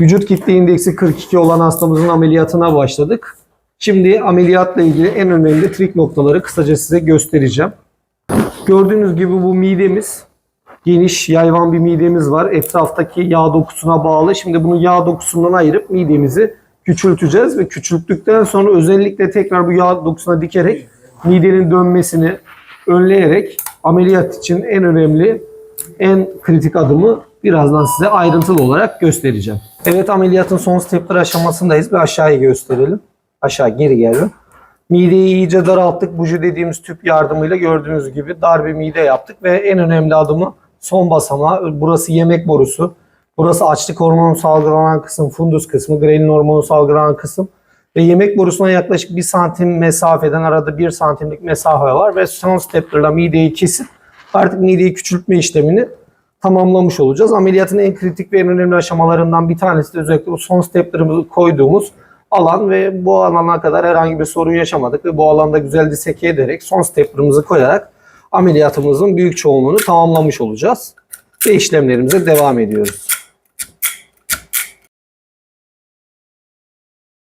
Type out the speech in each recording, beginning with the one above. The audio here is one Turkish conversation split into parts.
Vücut kitle indeksi 42 olan hastamızın ameliyatına başladık. Şimdi ameliyatla ilgili en önemli trik noktaları kısaca size göstereceğim. Gördüğünüz gibi bu midemiz geniş yayvan bir midemiz var. Etraftaki yağ dokusuna bağlı. Şimdi bunu yağ dokusundan ayırıp midemizi küçülteceğiz ve küçülttükten sonra özellikle tekrar bu yağ dokusuna dikerek midenin dönmesini önleyerek ameliyat için en önemli en kritik adımı birazdan size ayrıntılı olarak göstereceğim. Evet ameliyatın son stepler aşamasındayız. Bir aşağıya gösterelim. Aşağı geri gelin. Mideyi iyice daralttık. Buji dediğimiz tüp yardımıyla gördüğünüz gibi dar bir mide yaptık ve en önemli adımı son basamağı. Burası yemek borusu. Burası açlık hormonu salgılanan kısım, fundus kısmı, grelin hormonu salgılanan kısım. Ve yemek borusuna yaklaşık 1 santim mesafeden arada 1 santimlik mesafe var ve son steplerla mideyi kesip artık mideyi küçültme işlemini tamamlamış olacağız. Ameliyatın en kritik ve en önemli aşamalarından bir tanesi de özellikle bu son steplerimizi koyduğumuz alan ve bu alana kadar herhangi bir sorun yaşamadık ve bu alanda güzel diseke ederek son steplerimizi koyarak ameliyatımızın büyük çoğunluğunu tamamlamış olacağız. Ve işlemlerimize devam ediyoruz.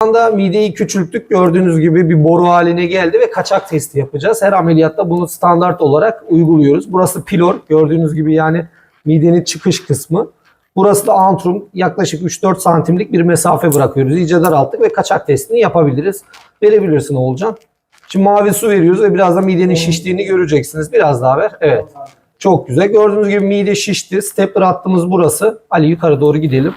Şu anda mideyi küçülttük. Gördüğünüz gibi bir boru haline geldi ve kaçak testi yapacağız. Her ameliyatta bunu standart olarak uyguluyoruz. Burası pilor. Gördüğünüz gibi yani midenin çıkış kısmı. Burası da antrum. Yaklaşık 3-4 santimlik bir mesafe bırakıyoruz. İyice daralttık ve kaçak testini yapabiliriz. Verebilirsin Oğulcan. Şimdi mavi su veriyoruz ve birazdan midenin şiştiğini göreceksiniz. Biraz daha ver. Evet. Çok güzel. Gördüğünüz gibi mide şişti. Stepper hattımız burası. Ali yukarı doğru gidelim.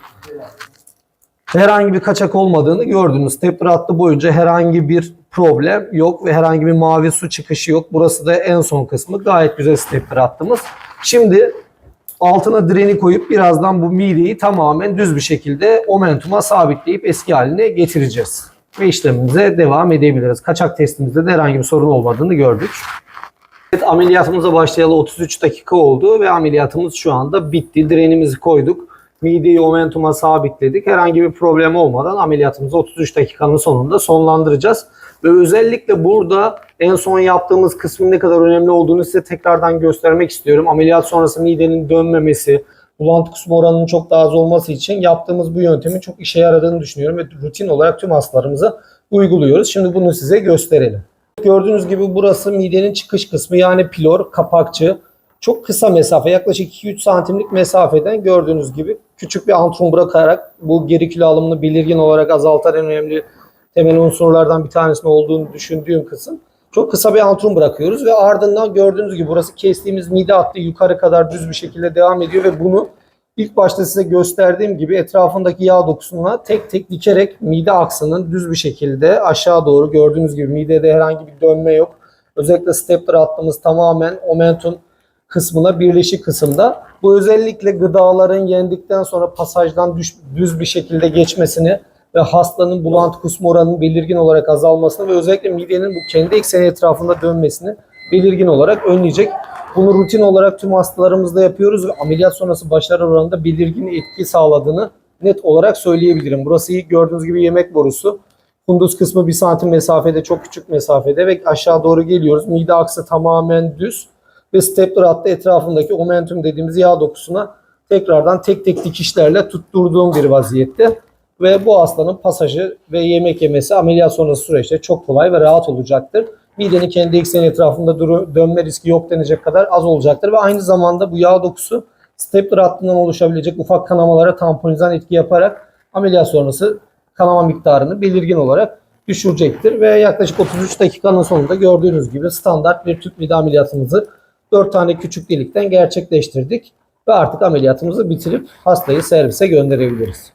Herhangi bir kaçak olmadığını gördünüz. Stepper hattı boyunca herhangi bir problem yok ve herhangi bir mavi su çıkışı yok. Burası da en son kısmı. Gayet güzel stepper hattımız. Şimdi altına direni koyup birazdan bu mideyi tamamen düz bir şekilde omentuma sabitleyip eski haline getireceğiz. Ve işlemimize devam edebiliriz. Kaçak testimizde de herhangi bir sorun olmadığını gördük. Evet, ameliyatımıza başlayalı 33 dakika oldu ve ameliyatımız şu anda bitti. Direnimizi koyduk. Mideyi omentuma sabitledik. Herhangi bir problem olmadan ameliyatımızı 33 dakikanın sonunda sonlandıracağız. Ve özellikle burada en son yaptığımız kısmın ne kadar önemli olduğunu size tekrardan göstermek istiyorum. Ameliyat sonrası midenin dönmemesi, bulantı kusma oranının çok daha az olması için yaptığımız bu yöntemin çok işe yaradığını düşünüyorum ve rutin olarak tüm hastalarımıza uyguluyoruz. Şimdi bunu size gösterelim. Gördüğünüz gibi burası midenin çıkış kısmı yani pilor, kapakçı. Çok kısa mesafe yaklaşık 2-3 santimlik mesafeden gördüğünüz gibi küçük bir antrum bırakarak bu geri kilo alımını belirgin olarak azaltan en önemli temel unsurlardan bir tanesinin olduğunu düşündüğüm kısım. Çok kısa bir antrum bırakıyoruz ve ardından gördüğünüz gibi burası kestiğimiz mide hattı yukarı kadar düz bir şekilde devam ediyor ve bunu ilk başta size gösterdiğim gibi etrafındaki yağ dokusuna tek tek dikerek mide aksının düz bir şekilde aşağı doğru gördüğünüz gibi midede herhangi bir dönme yok. Özellikle stepler hattımız tamamen omentum kısmına birleşik kısımda. Bu özellikle gıdaların yendikten sonra pasajdan düş, düz bir şekilde geçmesini ve hastanın bulantı kusma oranının belirgin olarak azalmasını ve özellikle midenin bu kendi ekseni etrafında dönmesini belirgin olarak önleyecek. Bunu rutin olarak tüm hastalarımızda yapıyoruz ve ameliyat sonrası başarı oranında belirgin etki sağladığını net olarak söyleyebilirim. Burası ilk gördüğünüz gibi yemek borusu. Fundus kısmı 1 santim mesafede, çok küçük mesafede ve aşağı doğru geliyoruz. Mide aksı tamamen düz ve stepler hattı etrafındaki omentum dediğimiz yağ dokusuna tekrardan tek tek dikişlerle tutturduğum bir vaziyette. Ve bu hastanın pasajı ve yemek yemesi ameliyat sonrası süreçte çok kolay ve rahat olacaktır. Midenin kendi ekseni etrafında duru, dönme riski yok denecek kadar az olacaktır. Ve aynı zamanda bu yağ dokusu stepler hattından oluşabilecek ufak kanamalara tamponizan etki yaparak ameliyat sonrası kanama miktarını belirgin olarak düşürecektir. Ve yaklaşık 33 dakikanın sonunda gördüğünüz gibi standart bir tüp mide ameliyatımızı 4 tane küçük delikten gerçekleştirdik. Ve artık ameliyatımızı bitirip hastayı servise gönderebiliriz.